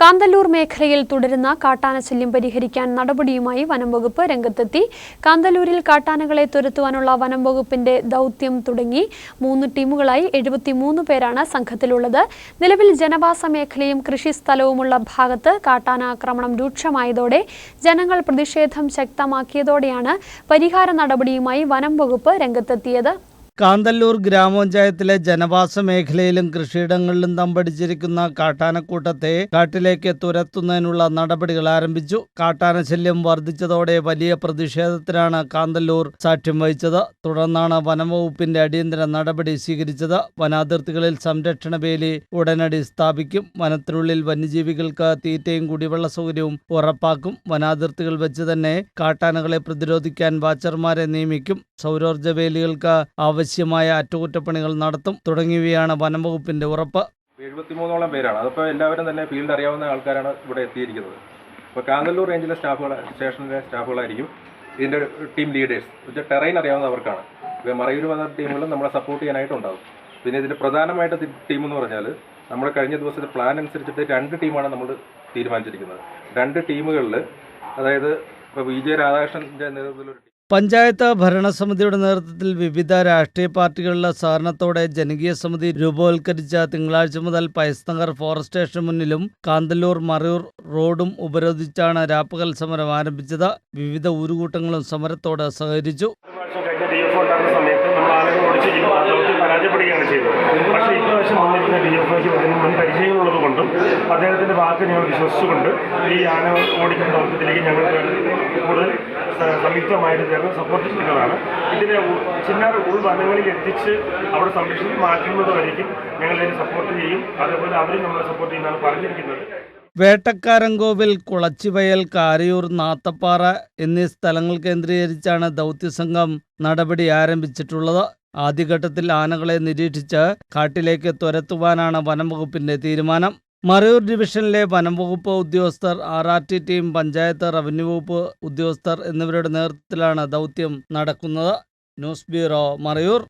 കാന്തല്ലൂർ മേഖലയിൽ തുടരുന്ന കാട്ടാനശല്യം പരിഹരിക്കാൻ നടപടിയുമായി വനം വകുപ്പ് രംഗത്തെത്തി. കാന്തല്ലൂരിൽ കാട്ടാനകളെ തുരത്തുവാനുള്ള വനം വകുപ്പിന്റെ ദൗത്യം തുടങ്ങി. മൂന്ന് ടീമുകളായി എഴുപത്തിമൂന്ന് പേരാണ് സംഘത്തിലുള്ളത്. നിലവിൽ ജനവാസ മേഖലയും കൃഷി സ്ഥലവുമുള്ള ഭാഗത്ത് കാട്ടാന ആക്രമണം രൂക്ഷമായതോടെ ജനങ്ങൾ പ്രതിഷേധം ശക്തമാക്കിയതോടെയാണ് പരിഹാര നടപടിയുമായി വനം വകുപ്പ് രംഗത്തെത്തിയത്. കാന്തല്ലൂർ ഗ്രാമപഞ്ചായത്തിലെ ജനവാസ മേഖലയിലും കൃഷിയിടങ്ങളിലും തമ്പടിച്ചിരിക്കുന്ന കാട്ടാനക്കൂട്ടത്തെ കാട്ടിലേക്ക് തുരത്തുന്നതിനുള്ള നടപടികൾ ആരംഭിച്ചു. കാട്ടാന ശല്യം വർദ്ധിച്ചതോടെ വലിയ പ്രതിഷേധത്തിനാണ് കാന്തല്ലൂർ സാക്ഷ്യം വഹിച്ചത്. തുടർന്നാണ് വനംവകുപ്പിന്റെ അടിയന്തര നടപടി സ്വീകരിച്ചത്. വനാതിർത്തികളിൽ സംരക്ഷണ വേലി ഉടനടി സ്ഥാപിക്കും. വനത്തിനുള്ളിൽ വന്യജീവികൾക്ക് തീറ്റയും കുടിവെള്ള സൗകര്യവും ഉറപ്പാക്കും. വനാതിർത്തികൾ വെച്ച് തന്നെ കാട്ടാനകളെ പ്രതിരോധിക്കാൻ വാച്ചർമാരെ നിയമിക്കും. സൗരോർജ വേലികൾക്ക് ആവശ്യമായ അറ്റകുറ്റപ്പണികൾ നടത്തും തുടങ്ങിയവയാണ് വനംവകുപ്പിന്റെ ഉറപ്പ്. എഴുപത്തിമൂന്നോളം പേരാണ്. അതിപ്പോൾ എല്ലാവരും തന്നെ ഫീൽഡ് അറിയാവുന്ന ആൾക്കാരാണ് ഇവിടെ എത്തിയിരിക്കുന്നത്. ഇപ്പോൾ കാന്തല്ലൂർ റേഞ്ചിലെ സ്റ്റാഫുകൾ സ്റ്റേഷനിലെ സ്റ്റാഫുകളായിരിക്കും ഇതിന്റെ ടീം ലീഡേഴ്സ് വെച്ചാൽ ടെറൈൻ അറിയാവുന്നവർക്കാണ്. ഇപ്പോൾ മറയൂർ വന്ന ടീമുകളും നമ്മളെ സപ്പോർട്ട് ചെയ്യാനായിട്ടുണ്ടാവും. പിന്നെ ഇതിന്റെ പ്രധാനമായിട്ട് ടീം എന്ന് പറഞ്ഞാൽ നമ്മൾ കഴിഞ്ഞ ദിവസത്തെ പ്ലാൻ അനുസരിച്ചിട്ട് രണ്ട് ടീമാണ് നമ്മൾ തീരുമാനിച്ചിരിക്കുന്നത്. രണ്ട് ടീമുകളിൽ അതായത് ഇപ്പോൾ വി ജെ രാധാകൃഷ്ണന്റെ നേതൃത്വത്തിലൊരു ടീം പഞ്ചായത്ത് ഭരണസമിതിയുടെ നേതൃത്വത്തിൽ വിവിധ രാഷ്ട്രീയ പാർട്ടികളുടെ സഹകരണത്തോടെ ജനകീയ സമിതി രൂപവൽക്കരിച്ച തിങ്കളാഴ്ച മുതൽ പയസ്നഗർ ഫോറസ്റ്റ് സ്റ്റേഷന് മുന്നിലും കാന്തല്ലൂർ മറയൂർ റോഡും ഉപരോധിച്ചാണ് രാപ്പകൽ സമരം ആരംഭിച്ചത്. വിവിധ ഊരുകൂട്ടങ്ങളും സമരത്തോട് സഹകരിച്ചു. പരാജയപ്പെടുകയാണ് വാക്ക് ഞങ്ങൾ വിശ്വസിച്ചുകൊണ്ട് ഈ ഞങ്ങൾ കൂടുതൽ സംയുക്തമായിട്ട് ചേർന്ന് സപ്പോർട്ട് ചെയ്യുന്നതാണ് ഇതിനെ ചിന്നാർ ഉൾവനങ്ങളിൽ എത്തിച്ച് അവിടെ സംരക്ഷിച്ച് മാറ്റുന്നത് ഞങ്ങൾ അതിന് സപ്പോർട്ട് ചെയ്യും. അതേപോലെ അവരും നമ്മളെ സപ്പോർട്ട് ചെയ്യുന്നതാണ് പറഞ്ഞിരിക്കുന്നത്. വേട്ടക്കാരൻകോവിൽ കുളച്ചിവയൽ കാരയൂർ നാത്തപ്പാറ എന്നീ സ്ഥലങ്ങൾ കേന്ദ്രീകരിച്ചാണ് ദൗത്യസംഘം നടപടി ആരംഭിച്ചിട്ടുള്ളത്. ആദ്യഘട്ടത്തിൽ ആനകളെ നിരീക്ഷിച്ച് കാട്ടിലേക്ക് തുരത്തുവാനാണ് വനംവകുപ്പിന്റെ തീരുമാനം. മറയൂർ ഡിവിഷനിലെ വനംവകുപ്പ് ഉദ്യോഗസ്ഥർ R R T team panchayat revenue വകുപ്പ് ഉദ്യോഗസ്ഥർ എന്നിവരുടെ നേതൃത്വത്തിലാണ് ദൗത്യം നടക്കുന്നത്. News bureau Marayur.